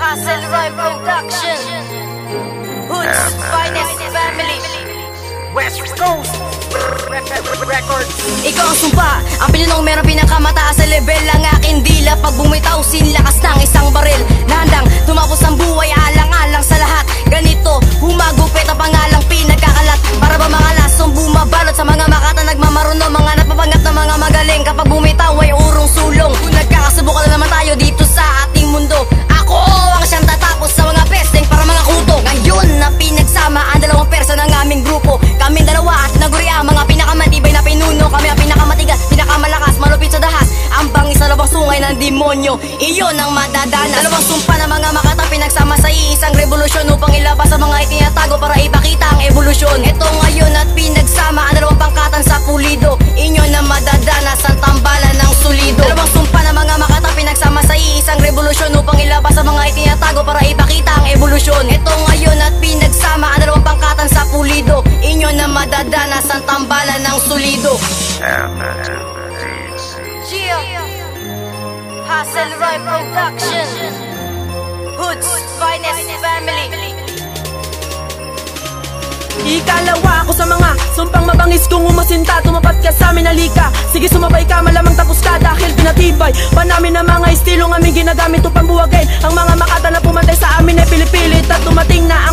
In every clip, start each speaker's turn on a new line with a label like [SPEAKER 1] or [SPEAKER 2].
[SPEAKER 1] Hassel Roy Production. Hood's finest family.
[SPEAKER 2] West Coast. Records.
[SPEAKER 1] Ikaw ang sumpa Ang pinunong meron pinakamataas sa level. Ang aking dila Pag bumitaw sinlakas ng isang baril. Na handang tumapos ang buhay Alang-alang demonyo Iyon ang madadanas Dalawang sumpa ng mga makata pinagsama sa iisang revolusyon Upang ilabas ang mga itinatago para ipakita ang evolusyon. Ito ngayon at pinagsama ang dalawang pangkatan sa pulido. Inyo na madadanas ang tambalan ng sulido. Dalawang sumpa ng mga makata pinagsama sa iisang revolusyon Upang ilabas ang mga itinatago para ipakita ang evolusyon. Ito ngayon at pinagsama ang dalawang pangkatan sa pulido. Inyo na madadanas ang tambalan ng sulido Hassel Roy Production. Hood's finest family.
[SPEAKER 3] Ikalawa ako sa mga sumpang mabangis kung umasinta Tumapat ka sa amin, halika. Sige sumabay ka, malamang tapos ka dahil pinatibay. Pa namin ang mga estilong aming ginagamit upang buwagin Ang mga makata na pumatay sa amin ay pilipilit At dumating na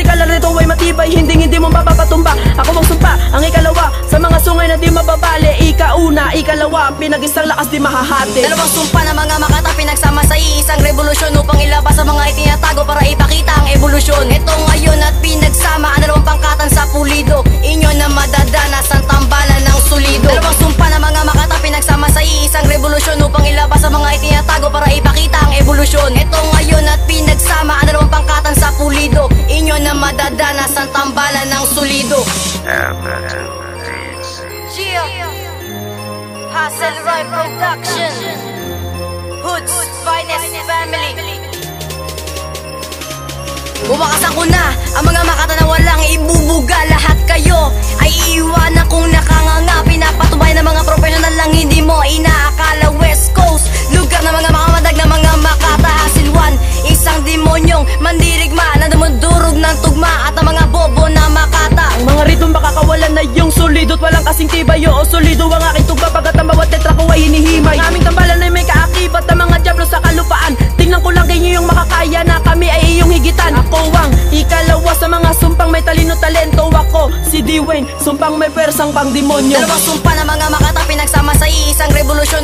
[SPEAKER 3] Na rito ay matibay Hindi hindi mo mapapatumba. Ako ang sumpa, ang ikalawa. Sa mga sungay na di mababali Ikauna, ikalawa. Pinag-isang lakas di mahahati.
[SPEAKER 1] Dalawang sumpa ng mga makata pinagsama sa iisang revolusyon Upang ilabas ang mga itinatago para ipakita ang evolusyon. Ito ngayon at pinagsama ang dalawang pangkatan sa pulido. Inyo na madadanas ang tambalan Inyo na madadanas ang tambalan ng sulido. Hassel Roy Production. Hood's finest family. Bumakasan ko na ang mga makata
[SPEAKER 3] tibay Oo solido ang aking tugma. Pagkat ang bawat tetra ko ay hinihimay. Ang aming tambalan ay may kaakibat ng mga diablo sa kalupaan. Tingnan ko lang kayo yung makakaya na kami ay iyong higitan. Ako ang ikalawa sa mga sumpang may talino talento. Ako si Dwayne, sumpang may persang pang demonyo
[SPEAKER 1] Dalawang sumpa ng mga makata pinagsama sa iisang revolusyon